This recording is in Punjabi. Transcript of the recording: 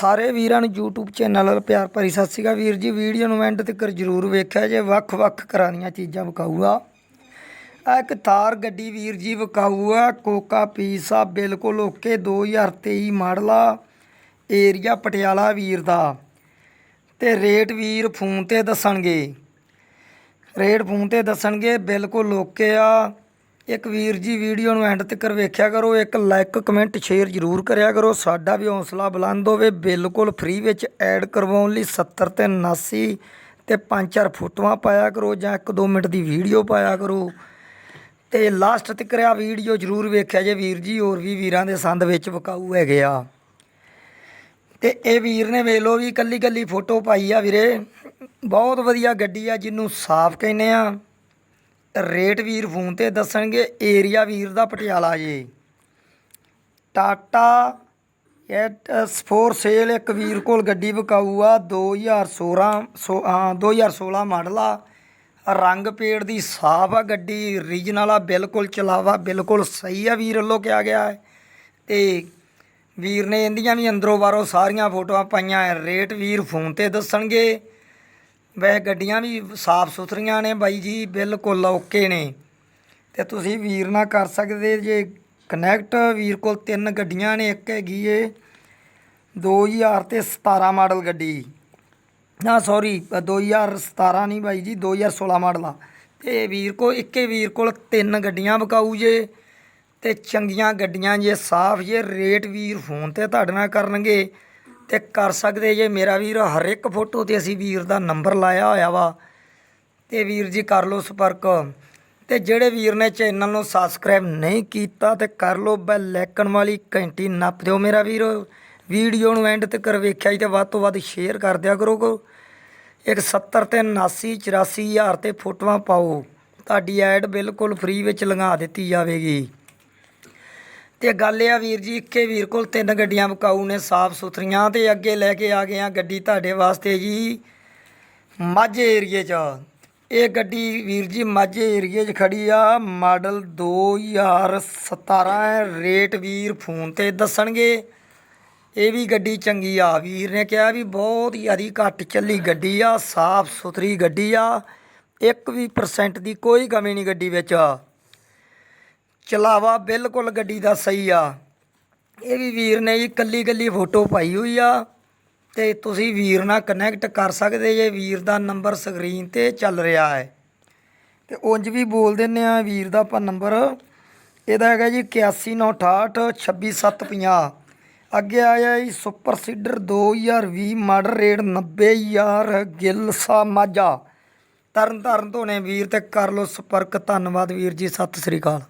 ਸਾਰੇ ਵੀਰਾਂ ਨੂੰ YouTube ਚੈਨਲ ਨਾਲ ਪਿਆਰ ਭਰੀ ਸਤਿ ਸ਼੍ਰੀ ਅਕਾਲ ਵੀਰ ਜੀ। ਵੀਡੀਓ ਨੂੰ ਐਂਡ ਤੱਕ ਜ਼ਰੂਰ ਵੇਖਿਆ ਜੇ ਵੱਖ-ਵੱਖ ਤਰ੍ਹਾਂ ਦੀਆਂ ਚੀਜ਼ਾਂ ਵਿਕਾਊ ਆ ਇੱਕ ਥਾਰ ਗੱਡੀ ਵੀਰ ਜੀ ਵਿਕਾਊ ਆ ਕੋਕਾ ਪੀਸ ਬਿਲਕੁਲ ਓਕੇ 2023 ਮਾਡਲ ਆ। ਏਰੀਆ ਪਟਿਆਲਾ ਵੀਰ ਦਾ। ਤੇ ਰੇਟ ਵੀਰ ਫੋਨ ਤੇ ਦੱਸਣਗੇ। ਰੇਟ ਫੋਨ ਤੇ ਦੱਸਣਗੇ, ਬਿਲਕੁਲ ਓਕੇ ਆ। ਇੱਕ ਵੀਰ ਜੀ ਵੀਡੀਓ ਨੂੰ ਐਂਡ ਤੱਕ ਵੇਖਿਆ ਕਰੋ, ਇੱਕ ਲਾਈਕ ਕਮੈਂਟ ਸ਼ੇਅਰ ਜ਼ਰੂਰ ਕਰਿਆ ਕਰੋ। ਸਾਡਾ ਵੀ ਹੌਸਲਾ ਬੁਲੰਦ ਹੋਵੇ। ਬਿਲਕੁਲ ਫ੍ਰੀ ਵਿੱਚ ਐਡ ਕਰਵਾਉਣ ਲਈ 70 ਤੇ 79 ਤੇ 5-4 ਫੋਟੋਆਂ ਪਾਇਆ ਕਰੋ ਜਾਂ 1-2 ਮਿੰਟ ਦੀ ਵੀਡੀਓ ਪਾਇਆ ਕਰੋ। ਤੇ ਲਾਸਟ ਤੱਕ ਆ ਵੀਡੀਓ ਜ਼ਰੂਰ ਵੇਖਿਆ ਜੇ ਵੀਰ ਜੀ, ਹੋਰ ਵੀ ਵੀਰਾਂ ਦੇ ਸੰਦ ਵਿੱਚ ਵਿਕਾਊ ਹੈਗੇ ਆ। ਤੇ ਇਹ ਵੀਰ ਨੇ ਵੇਖ ਲਓ ਵੀ ਕੱਲੀ ਕੱਲੀ ਫੋਟੋ ਪਾਈ ਆ ਵੀਰੇ। ਬਹੁਤ ਵਧੀਆ ਗੱਡੀ ਆ, ਜਿਹਨੂੰ ਸਾਫ਼ ਕਹਿੰਦੇ ਆ। ਰੇਟ ਵੀਰ ਫੋਨ ਤੇ ਦੱਸਣਗੇ, ਏਰੀਆ ਵੀਰ ਦਾ ਪਟਿਆਲਾ ਜੀ। ਟਾਟਾ ਐਟ ਫੋਰ ਸੇਲ ਇੱਕ ਵੀਰ ਕੋਲ ਗੱਡੀ ਵਿਕਾਊ ਆ 2016 ਸੋ ਹਾਂ 2016 ਮਾਡਲ ਆ। ਰੰਗ ਪੇੜ ਦੀ ਸਾਫ਼ ਆ ਗੱਡੀ, ਰੀਜਨਲ ਆ, ਬਿਲਕੁਲ ਚਲਾਵਾ, ਬਿਲਕੁਲ ਸਹੀ ਆ ਵੀਰ ਵੱਲੋਂ ਕਿਹਾ ਗਿਆ ਹੈ। ਤੇ ਵੀਰ ਨੇ ਇਹਦੀਆਂ ਵੀ ਅੰਦਰੋਂ ਬਾਹਰੋਂ ਸਾਰੀਆਂ ਫੋਟੋਆਂ ਪਾਈਆਂ ਰੇਟ ਵੀਰ ਫੋਨ ਤੇ ਦੱਸਣਗੇ। ਵੈਸੇ ਗੱਡੀਆਂ ਵੀ ਸਾਫ਼ ਸੁਥਰੀਆਂ ਨੇ ਬਾਈ ਜੀ, ਬਿਲਕੁਲ ਓਕੇ ਨੇ। ਤੇ ਤੁਸੀਂ ਵੀਰ ਨਾਲ ਕਰ ਸਕਦੇ ਜੇ ਕਨੈਕਟ ਵੀਰ ਕੋਲ ਤਿੰਨ ਗੱਡੀਆਂ ਨੇ, ਇੱਕ ਹੈਗੀ ਏ 2000 ਤੇ 17 ਮਾਡਲ ਗੱਡੀ। ਨਾ ਸੌਰੀ 2017 ਨਹੀਂ ਬਾਈ ਜੀ 2016 ਮਾਡਲ ਆ। ਤੇ ਵੀਰ ਕੋ, ਇੱਕੇ ਵੀਰ ਕੋਲ ਤਿੰਨ ਗੱਡੀਆਂ ਵਿਕਾਊ ਜੇ ਤੇ ਚੰਗੀਆਂ ਗੱਡੀਆਂ ਜੇ ਸਾਫ਼ ਜੇ, ਰੇਟ ਵੀਰ ਫੋਨ ਤੇ ਤੁਹਾਡੇ ਨਾਲ ਕਰਨਗੇ। ਤੇ ਕਰ ਸਕਦੇ ਜੇ। ਮੇਰਾ ਵੀਰ ਹਰ ਇੱਕ ਫੋਟੋ ਤੇ ਅਸੀਂ ਵੀਰ ਦਾ ਨੰਬਰ ਲਾਇਆ ਹੋਇਆ ਵਾ। ਤੇ ਵੀਰ ਜੀ ਕਰ ਲਓ ਸੰਪਰਕ। ਤੇ ਜਿਹੜੇ ਵੀਰ ਨੇ ਚੈਨਲ ਨੂੰ ਸਬਸਕ੍ਰਾਈਬ ਨਹੀਂ ਕੀਤਾ ਤੇ ਕਰ ਲਓ ਬੈਲ ਆਈਕਨ ਵਾਲੀ ਘੰਟੀ ਨੱਪ ਦਿਓ ਮੇਰਾ ਵੀਰ। ਵੀਡੀਓ ਨੂੰ ਐਂਡ ਤੱਕ ਵੇਖਿਆ ਜੀ ਤੇ ਵੱਧ ਤੋਂ ਵੱਧ ਸ਼ੇਅਰ ਕਰ ਦਿਆ ਕਰੋ ਕੋ। ਇੱਕ 70 ਤੇ 79 84 ਹਜ਼ਾਰ ਤੇ ਫੋਟੋਆਂ ਪਾਓ। ਤੁਹਾਡੀ ਐਡ ਬਿਲਕੁਲ ਫ੍ਰੀ ਵਿੱਚ ਲੰਘਾ ਦਿੱਤੀ ਜਾਵੇਗੀ। ਤੇ ਗੱਲ ਇਹ ਆ ਵੀਰ ਜੀ, ਇੱਕੇ ਵੀਰ ਕੋਲ ਤਿੰਨ ਗੱਡੀਆਂ ਵਿਕਾਊ ਨੇ, ਸਾਫ਼ ਸੁਥਰੀਆਂ ਤੇ ਅੱਗੇ ਲੈ ਕੇ ਆ ਗਏ ਆ ਗੱਡੀ ਤੁਹਾਡੇ ਵਾਸਤੇ ਜੀ, ਮਾਝੇ ਏਰੀਏ 'ਚ। ਇਹ ਗੱਡੀ ਵੀਰ ਜੀ ਮਾਝੇ ਏਰੀਏ 'ਚ ਖੜੀ ਆ, ਮਾਡਲ 2017 ਹੈ, ਰੇਟ ਵੀਰ ਫੋਨ ਤੇ ਦੱਸਣਗੇ। ਇਹ ਵੀ ਗੱਡੀ ਚੰਗੀ ਆ, ਵੀਰ ਨੇ ਕਿਹਾ ਵੀ ਬਹੁਤ ਹੀ ਘੱਟ ਚੱਲੀ ਗੱਡੀ ਆ, ਸਾਫ਼ ਸੁਥਰੀ ਗੱਡੀ ਆ, ਇੱਕ ਵੀ ਪਰਸੈਂਟ ਦੀ ਕੋਈ ਕਮੀ ਨਹੀਂ ਗੱਡੀ ਵਿੱਚ। ਚਲਾਵਾ ਬਿਲਕੁਲ ਗੱਡੀ ਦਾ ਸਹੀ ਆ। ਇਹ ਵੀ ਵੀਰ ਨੇ ਜੀ ਕੱਲੀ ਕੱਲੀ ਫੋਟੋ ਪਾਈ ਹੋਈ ਆ ਤੇ ਤੁਸੀਂ ਵੀਰ ਨਾਲ ਕਨੈਕਟ ਕਰ ਸਕਦੇ ਜੇ, ਵੀਰ ਦਾ ਨੰਬਰ ਸਕਰੀਨ ਤੇ ਚੱਲ ਰਿਹਾ ਹੈ। ਤੇ ਉਂਝ ਵੀ ਬੋਲ ਦਿੰਨੇ ਆ ਵੀਰ ਦਾ ਆਪਾਂ ਨੰਬਰ ਇਹਦਾ ਹੈਗਾ ਜੀ 8198 26750 ਅੱਗੇ ਆਇਆ ਜੀ super seeder 2020 model rate 90000 Gill ਸਾ ਮਾਝਾ। ਤਰਨ ਤਾਰਨ ਤੋਂ ਨੇ ਵੀਰ ਤੇ ਕਰ ਲਓ ਸੰਪਰਕ। ਧੰਨਵਾਦ ਵੀਰ ਜੀ, ਸਤਿ ਸ੍ਰੀ ਅਕਾਲ।